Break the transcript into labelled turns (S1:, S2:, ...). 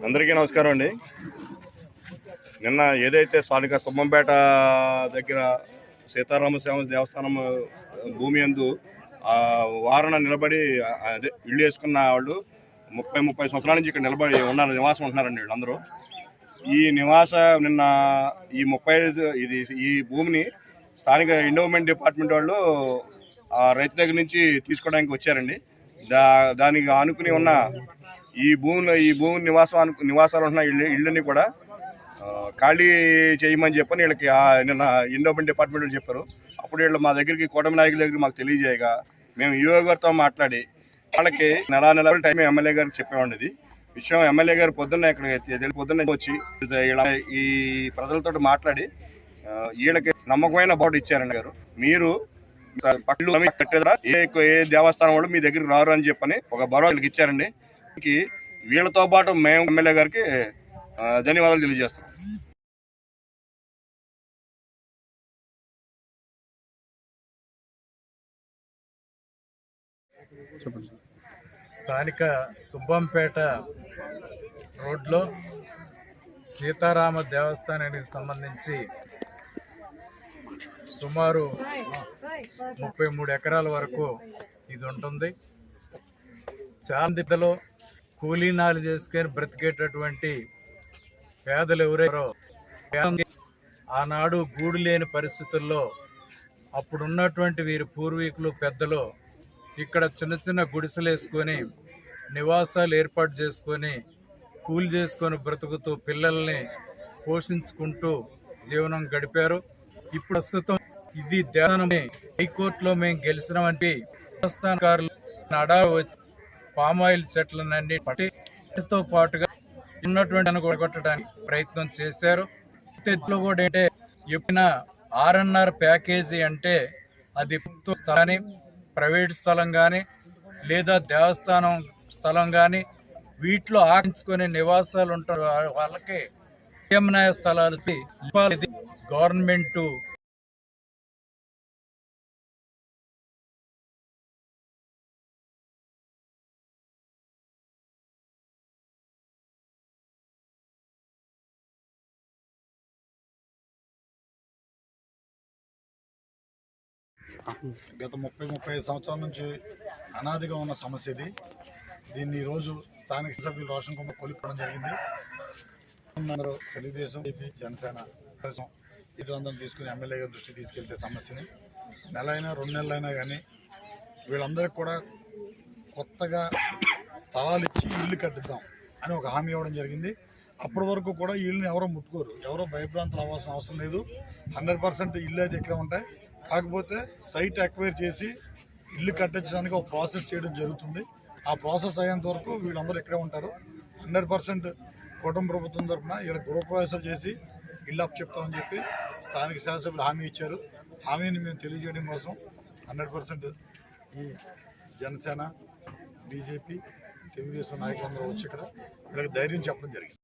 S1: అందరికీ నమస్కారం అండి. నిన్న ఏదైతే స్థానిక స్తంభంపేట దగ్గర సీతారామస్వామి దేవస్థానం భూమి అందు ఆ వారణ నిలబడి అదే ఇల్లు వేసుకున్న వాళ్ళు ముప్పై ముప్పై సంవత్సరాల నుంచి ఇక్కడ నిలబడి ఉన్నారు నివాసం ఉంటున్నారండి వీళ్ళందరూ. ఈ నివాస నిన్న ఈ ముప్పై ఐదు ఇది ఈ భూమిని స్థానిక ఎండోమెంట్ డిపార్ట్మెంట్ వాళ్ళు ఆ రైతు దగ్గర నుంచి తీసుకోవడానికి వచ్చారండి. దా దానికి ఆనుకుని ఉన్న ఈ భూమిలో ఈ భూమి నివాసం నివాసాలు ఉంటున్న ఇళ్ళు ఇళ్ళని కూడా ఖాళీ చేయమని చెప్పని వీళ్ళకి నిన్న ఎండోమెంట్ డిపార్ట్మెంట్ వాళ్ళు చెప్పారు అప్పుడు వీళ్ళు మా దగ్గరికి కూటమి నాయకుల దగ్గర మాకు తెలియజేయగా మేము ఈఓ గారితో మాట్లాడి వాళ్ళకి నెల నెల టైం ఎమ్మెల్యే గారికి చెప్పామండి ఇది విషయం ఎమ్మెల్యే గారు పొద్దున్న ఇక్కడ తెలి- పొద్దున్న వచ్చి ఇలా ఈ ప్రజలతో మాట్లాడి వీళ్ళకి నమ్మకమైన బోర్డు ఇచ్చారండి గారు మీరు పళ్ళు కట్టేదరా ఏ ఏ దేవస్థానం వాళ్ళు మీ దగ్గరికి రారు అని చెప్పని ఒక భరోసా ఇచ్చారండి వీళ్ళతో పాటు మేము ఎమ్మెల్యే గారికి ధన్యవాదాలు తెలియజేస్తాం
S2: స్థానిక సుబ్బంపేట రోడ్లో సీతారామ దేవస్థానానికి సంబంధించి సుమారు ముప్పై మూడు ఎకరాల వరకు ఇది ఉంటుంది. చాందిద్దలో కూలీనాలు చేసుకొని బ్రతికేటటువంటి పేదలు ఎవరెవరో ఆనాడు గూడు లేని పరిస్థితుల్లో అప్పుడున్నటువంటి వీరి పూర్వీకులు పెద్దలు ఇక్కడ చిన్న చిన్న గుడిసెలు వేసుకొని నివాసాలు ఏర్పాటు చేసుకొని కూలి చేసుకొని బ్రతుకుతూ పిల్లల్ని పోషించుకుంటూ జీవనం గడిపారు. ఇప్పుడు ప్రస్తుతం ఇది దేవనమే హైకోర్టులో మేము గెలిచినామంటే దేవస్థానకారులు నడా వచ్చి పామాయిల్ చెట్లనన్నీ పట్టితో పాటుగా ఉన్నటువంటి అనుకొట్టడానికి ప్రయత్నం చేశారు. తెత్తులో కూడా ఏంటంటే ఎప్పుడైనా ఆర్ఎన్ఆర్ ప్యాకేజీ అంటే అది స్థలాన్ని ప్రైవేట్ స్థలం కానీ లేదా దేవస్థానం స్థలం కానీ వీటిలో ఆకించుకునే నివాసాలు ఉంటారు. వాళ్ళకి ప్రత్యామ్నాయ స్థలాలు గవర్నమెంట్
S3: గత ముప్పై ముప్పై ఐదు సంవత్సరాల నుంచి అనాదిగా ఉన్న సమస్య ఇది. దీన్ని ఈరోజు స్థానిక సభ్యులు రోషన్ కుమార్ కొలుపుకోవడం జరిగింది. అందరూ తెలుగుదేశం ఏపీ జనసేన కోసం ఇతరులందరూ తీసుకుని ఎమ్మెల్యే గారి తీసుకెళ్తే సమస్యని. నెల అయినా రెండు నెలలు అయినా కానీ వీళ్ళందరికీ కూడా కొత్తగా స్థలాలు ఇచ్చి ఇల్లు కట్టిద్దాం అని ఒక హామీ ఇవ్వడం జరిగింది. అప్పటి వరకు కూడా ఇళ్ళని ఎవరో ముట్టుకోరు. ఎవరో భయభ్రాంతులు అవ్వాల్సిన అవసరం లేదు. హండ్రెడ్ పర్సెంట్ ఇల్లు అయితే ఇక్కడే ఉంటాయి. కాకపోతే సైట్ అక్వైర్ చేసి ఇల్లు కట్టించడానికి ఒక ప్రాసెస్ చేయడం జరుగుతుంది. ఆ ప్రాసెస్ అయ్యేంత వరకు వీళ్ళందరూ ఇక్కడే ఉంటారు. హండ్రెడ్ పర్సెంట్ కుటుంబ ప్రభుత్వం తరఫున వీళ్ళ గృహప్రవేశాలు చేసి ఇల్లు అప్ చెప్తామని చెప్పి స్థానిక శాసనసభ్యులు హామీ ఇచ్చారు. హామీని మేము తెలియజేయడం కోసం హండ్రెడ్ పర్సెంట్ ఈ జనసేన బీజేపీ తెలుగుదేశం నాయకులందరూ వచ్చి ఇక్కడ వీళ్ళకి ధైర్యం చెప్పడం జరిగింది.